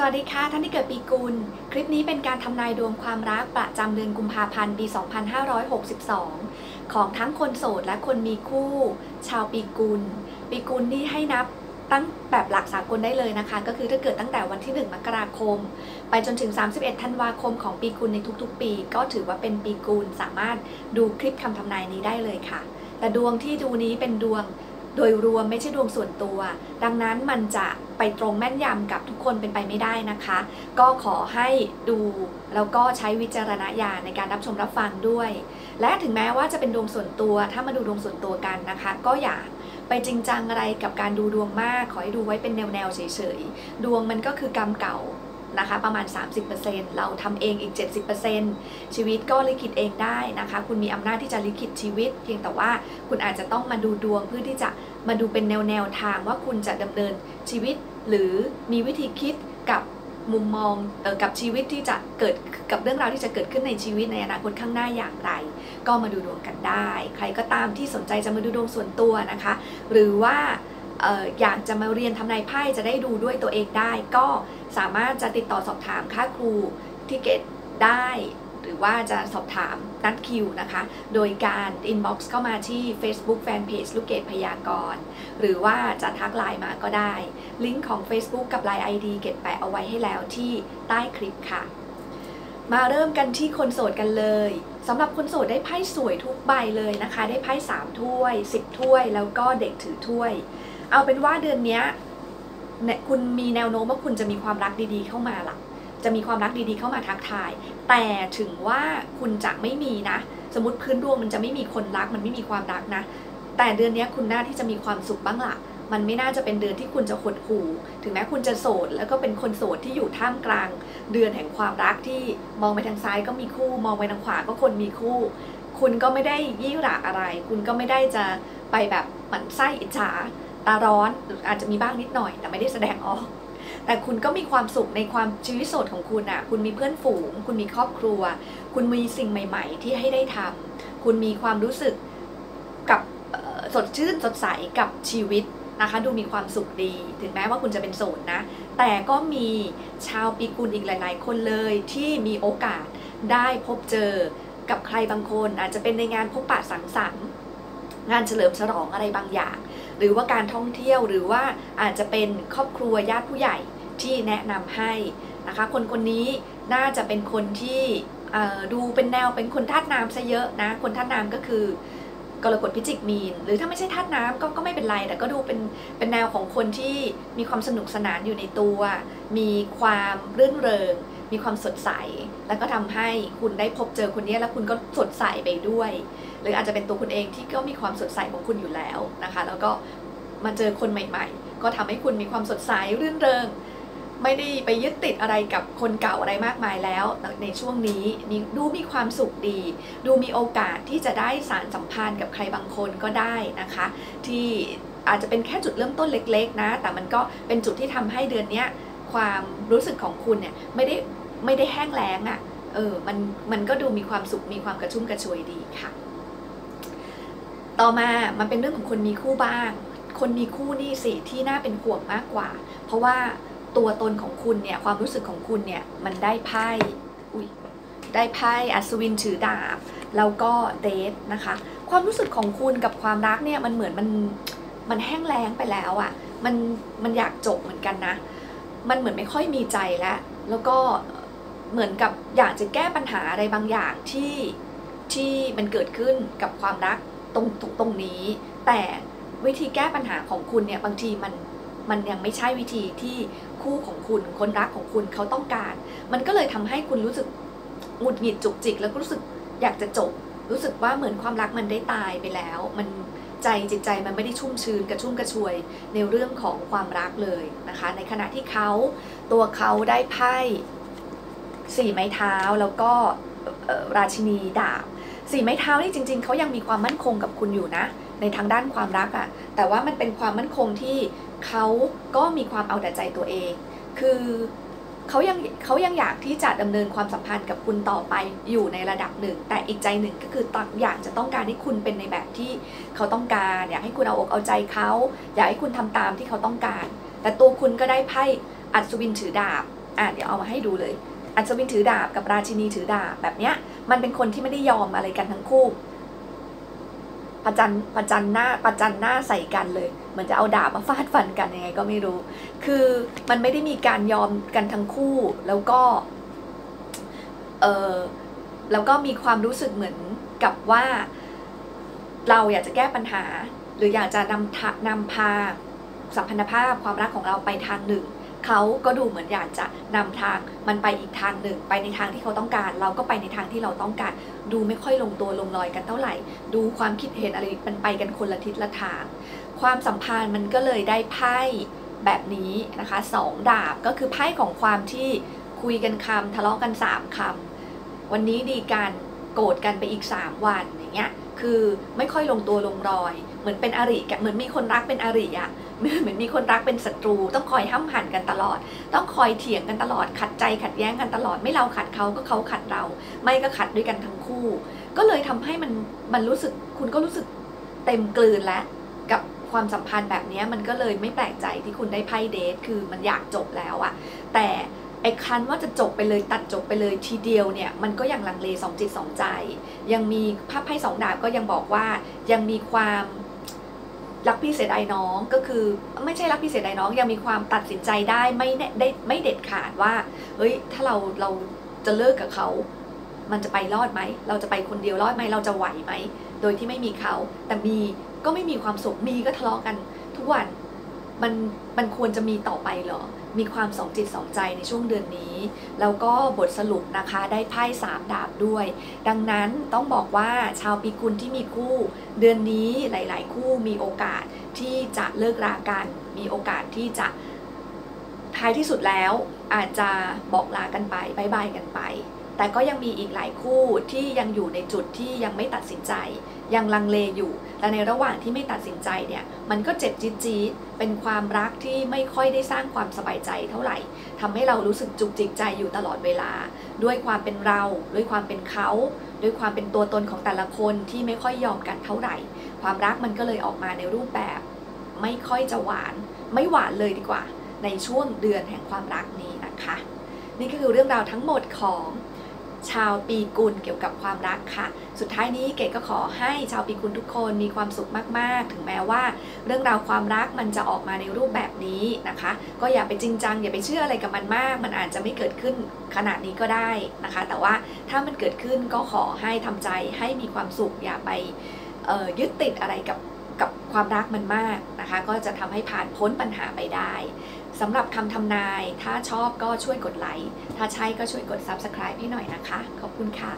สวัสดีค่ะท่านที่เกิดปีกุล คลิปนี้เป็นการทำนายดวงความรักประจำเดือนกุมภาพันธ์ปี 2562 ของทั้งคนโสดและคนมีคู่ ชาวปีกุล ปีกุลนี่ให้นับตั้งแบบหลักสากลได้เลยนะคะ ก็คือถ้าเกิดตั้งแต่วันที่ 1 มกราคม ไปจนถึง 31 ธันวาคมของปีกุลในทุกๆ ปี ก็ถือว่าเป็นปีกุลสามารถดูคลิปคำทำนายนี้ได้เลยค่ะ แต่ดวงที่ดูนี้เป็นดวงโดยรวมไม่ใช่ดวงส่วนตัว ดังนั้นมันจะ ไปตรงแม่นยำกับทุกคนเป็นไปไม่ได้นะคะ ก็ขอให้ดูแล้วก็ใช้วิจารณญาณในการรับชมรับฟังด้วย และถึงแม้ว่าจะเป็นดวงส่วนตัว ถ้ามาดูดวงส่วนตัวกันนะคะ ก็อย่าไปจริงจังอะไรกับการดูดวงมาก ขอให้ดูไว้เป็นแนวๆเฉยๆ ดวงมันก็คือกรรมเก่า นะคะประมาณ 30%เราทำเองอีก 70%ชีวิตก็ลิขิตเองได้นะคะ คุณมีอำนาจที่จะลิขิตชีวิต เพียงแต่ว่าคุณอาจจะต้องมาดูดวงเพื่อที่จะมาดูเป็นแนวแนวทางว่าคุณจะดำเนินชีวิต หรือมีวิธีคิดกับมุมมองออกับชีวิตที่จะเกิดกับเรื่องราวที่จะเกิดขึ้นในชีวิตในอนาคตข้างหน้าอย่างไร ก็มาดูดวงกันได้ ใครก็ตามที่สนใจจะมาดูดวงส่วนตัวนะคะ หรือว่า อยากจะมาเรียนทำนายไพ่จะได้ดูด้วยตัวเองได้ ก็สามารถจะติดต่อสอบถามค่าครูที่เกตได้ หรือว่าจะสอบถามนัดคิวนะคะ โดยการอินบ็อกซ์เข้ามาที่ Facebook Fanpage ลูกเกดพยากรณ์หรือว่าจะทักไลน์มาก็ได้ ลิงก์ของ Facebook กับ Line ID เกดแปะเอาไว้ให้แล้วที่ใต้คลิปค่ะ มาเริ่มกันที่คนโสดกันเลยสำหรับคนโสดได้ไพ่สวยทุกใบเลยนะคะ ได้ไพ่3ถ้วย 10 ถ้วย แล้วก็เด็กถือถ้วย เอาเป็นว่าเดือนนี้คุณมีแนวโน้มว่าคุณจะมีความรักดีๆเข้ามาล่ะจะมีความรักดีๆเข้ามาทักทาย แต่ถึงว่าคุณจะไม่มีนะ สมมติพื้นดวงมันจะไม่มีคนรัก มันไม่มีความรักนะ แต่เดือนนี้คุณน่าที่จะมีความสุขบ้างละ่ะมันไม่น่าจะเป็นเดือนที่คุณจะหดหู่ ถึงแม้คุณจะโสด แล้วก็เป็นคนโสดที่อยู่ท่ามกลาง เดือนแห่งความรักที่มองไปทางซ้ายก็มีคู่ มองไปทางขวาก็คนมีคู่ คุณก็ไม่ได้ยี่หระอะไร คุณก็ไม่ได้จะไปแบบหมันไส้อิจฉา ตาร้อนอาจจะมีบ้างนิดหน่อย แต่ไม่ได้แสดงออก แต่คุณก็มีความสุขในความชีวิตโสดของคุณอะ่ะ คุณมีเพื่อนฝูง คุณมีครอบครัว คุณมีสิ่งใหม่ ๆ ที่ให้ได้ทำคุณมีความรู้สึกกับสดชื่นสดใสกับชีวิตนะคะ ดูมีความสุขดี ถึงแม้ว่าคุณจะเป็นโสดนะ แต่ก็มีชาวปีกุลอีกหลาย ๆ คนเลยที่มีโอกาสได้พบเจอกับใครบางคน อาจจะเป็นในงานพบปะสังสรรค์งานเฉลิมฉลองอะไรบางอย่าง หรือว่าการท่องเที่ยวหรือว่าอาจจะเป็นครอบครัวญาติผู้ใหญ่ที่แนะนำให้นะคะ คนคนนี้น่าจะเป็นคนที่ดูเป็นแนวเป็นคนธาตุน้ำซะเยอะนะ คนธาตุน้ำก็คือ กรกฎพิจิกมีน หรือถ้าไม่ใช่ธาตุน้ำก็ก็ไม่เป็นไร แต่ก็ดูเป็นเป็นแนวของคนที่มีความสนุกสนานอยู่ในตัว มีความรื่นเริง มีความสดใส แล้วก็ทำให้คุณได้พบเจอคนนี้แล้วคุณก็สดใสไปด้วย หรืออาจจะเป็นตัวคุณเองที่ก็มีความสดใสของคุณอยู่แล้วนะคะ แล้วก็มาเจอคนใหม่ ๆ ก็ทำให้คุณมีความสดใสรื่นเริง ไม่ได้ไปยึดติดอะไรกับคนเก่าอะไรมากมายแล้ว ในช่วงนี้ดูมีความสุขดี ดูมีโอกาสที่จะได้สารสัมพันธ์กับใครบางคนก็ได้นะคะ ที่อาจจะเป็นแค่จุดเริ่มต้นเล็ก ๆ นะ แต่มันก็เป็นจุดที่ทำให้เดือนนี้ความรู้สึกของคุณเนี่ยไม่ได้ไม่ได้แห้งแล้งอะ่ะเออมันมันก็ดูมีความสุขมีความกระชุ่มกระชวยดีค่ะ ต่อมามันเป็นเรื่องของคนมีคู่บ้าง คนมีคู่นี่สิที่น่าเป็นห่วงมากกว่า เพราะว่า ตัวตนของคุณเนี่ยความรู้สึกของคุณเนี่ยมันได้ไพ่อุ้ยได้ไพ่อัศวินถือดาบ แล้วก็เดทนะคะ ความรู้สึกของคุณกับความรักเนี่ยมันเหมือนมันมันแห้งแล้งไปแล้วอะ่ะมันมันอยากจบเหมือนกันนะ มันเหมือนไม่ค่อยมีใจแล้ว แล้วก็เหมือนกับอยากจะแก้ปัญหาอะไรบางอย่างที่ที่มันเกิดขึ้นกับความรักตรงตรงนี้ แต่วิธีแก้ปัญหาของคุณเนี่ยบางทีมันมันยังไม่ใช่วิธีที่ คู่ของคุณ คนรักของคุณเขาต้องการ มันก็เลยทำให้คุณรู้สึกหงุดหงิดจุกจิก แล้วก็รู้สึกอยากจะจบ รู้สึกว่าเหมือนความรักมันได้ตายไปแล้ว มันใจจิตใจมันไม่ได้ชุ่มชื้นกระชุ่มกระชวยในเรื่องของความรักเลยนะคะ ในขณะที่เขาตัวเขาได้ไพ่สี่ไม้เท้าแล้วก็ราชินีดาบสี่ไม้เท้านี่จริง ๆเขายังมีความมั่นคงกับคุณอยู่นะ ในทางด้านความรักอะ่ะแต่ว่ามันเป็นความมั่นคงที่เขาก็มีความเอาแต่ใจตัวเอง คือเขายังเขายังอยากที่จะดำเนินความสัมพันธ์กับคุณต่อไปอยู่ในระดับหนึ่ง แต่อีกใจหนึ่งก็คือตอยากจะต้องการให้คุณเป็นในแบบที่เขาต้องการ อยากให้คุณเอาอกเอาใจเขาอยากให้คุณทำตามที่เขาต้องการ แต่ตัวคุณก็ได้ไพ่อัศวินถือดาบอะเดี๋ยวเอามาให้ดูเลย อัศวินถือดาบกับราชินีถือดาบแบบเนี้ยมันเป็นคนที่ไม่ได้ยอมอะไรกันทั้งคู่ ประจันประจันหน้าประจันหน้าใส่กันเลยเหมือนจะเอาดาบมาฟาดฟันกันยังไงก็ไม่รู้ คือมันไม่ได้มีการยอมกันทั้งคู่แล้วก็เออแล้วก็มีความรู้สึกเหมือนกับว่า เราอยากจะแก้ปัญหา หรืออยากจะนำนำพาสัมพันธภาพความรักของเราไปทางหนึ่ง เขาก็ดูเหมือนอยากจะนำทางมันไปอีกทางหนึ่ง ไปในทางที่เขาต้องการ เราก็ไปในทางที่เราต้องการ ดูไม่ค่อยลงตัวลงรอยกันเท่าไหร่ ดูความคิดเห็นอะไรมันไปกันคนละทิศละทาง ความสัมพันธ์มันก็เลยได้ไพ่แบบนี้นะคะสองดาบก็คือไพ่ของความที่คุยกันคำทะเลาะกันสามคำวันนี้ดีกันโกรธกันไปอีก 3 วันอย่างเงี้ย คือไม่ค่อยลงตัวลงรอย เหมือนเป็นอริกเหมือนมีคนรักเป็นอริอะเหมือนมีคนรักเป็นศัตรู ต้องคอยห้ามหันกันตลอด ต้องคอยเถียงกันตลอด ขัดใจขัดแย้งกันตลอด ไม่เราขัดเขาก็เขาขัดเรา ไม่ก็ขัดด้วยกันทั้งคู่ ก็เลยทำให้มันมันรู้สึกคุณก็รู้สึกเต็มกลืนแล้วกับความสัมพันธ์แบบนี้มันก็เลยไม่แปลกใจที่คุณได้ไพ่เดทคือมันอยากจบแล้วอะแต่ ไอ้คันว่าจะจบไปเลยตัดจบไปเลยทีเดียวเนี่ยมันก็ยังลังเลสองจิตสองใจ ยังมีภาพไพ่สองดาบก็ยังบอกว่ายังมีความรักพี่เสียดายน้องก็คือไม่ใช่รักพี่เสียดายน้องยังมีความตัดสินใจได้ไม่ได้ไม่เด็ดขาดว่าเฮ้ยถ้าเราเราจะเลิกกับเขา มันจะไปรอดไหม เราจะไปคนเดียวรอดไหมเราจะไหวไหม โดยที่ไม่มีเขา แต่มีก็ไม่มีความสุขมีก็ทะเลาะกันทุกวันมันมันควรจะมีต่อไปเหรอ มีความสองจิตสองใจในช่วงเดือนนี้ แล้วก็บทสรุปนะคะได้ไพ่สามดาบด้วย ดังนั้นต้องบอกว่าชาวปีกุลที่มีคู่ เดือนนี้หลาย ๆ คู่มีโอกาสที่จะเลิกรากัน มีโอกาสที่จะท้ายที่สุดแล้วอาจจะบอกลากันไปบายบายกันไป แต่ก็ยังมีอีกหลายคู่ที่ยังอยู่ในจุดที่ยังไม่ตัดสินใจ ยังลังเลอยู่และในระหว่างที่ไม่ตัดสินใจเนี่ย มันก็เจ็บจี๊ดจี๊ดเป็นความรักที่ไม่ค่อยได้สร้างความสบายใจเท่าไหร่ทำให้เรารู้สึกจุกจิกใจอยู่ตลอดเวลา ด้วยความเป็นเรา ด้วยความเป็นเขา ด้วยความเป็นตัวตนของแต่ละคนที่ไม่ค่อยยอมกันเท่าไหร่ ความรักมันก็เลยออกมาในรูปแบบ ไม่ค่อยจะหวาน ไม่หวานเลยดีกว่า ในช่วงเดือนแห่งความรักนี้นะคะ นี่ก็คือเรื่องราวทั้งหมดของ ชาวปีกุลเกี่ยวกับความรักค่ะ สุดท้ายนี้เกดก็ขอให้ชาวปีกุลทุกคนมีความสุขมากๆ ถึงแม้ว่า เรื่องราวความรักมันจะออกมาในรูปแบบนี้นะคะ ก็อย่าไปจริงจังอย่าไปเชื่ออะไรกับมันมาก มันอาจจะไม่เกิดขึ้นขนาดนี้ก็ได้นะคะ แต่ว่าถ้ามันเกิดขึ้นก็ขอให้ทำใจให้มีความสุขอย่าไปยึดติดอะไรกับกับความรักมันมากนะคะ ก็จะทำให้ผ่านพ้นปัญหาไปได้ สำหรับคำทำนาย ถ้าชอบก็ช่วยกดไลค์ ถ้าใช่ก็ช่วยกด Subscribe ให้หน่อยนะคะ ขอบคุณค่ะ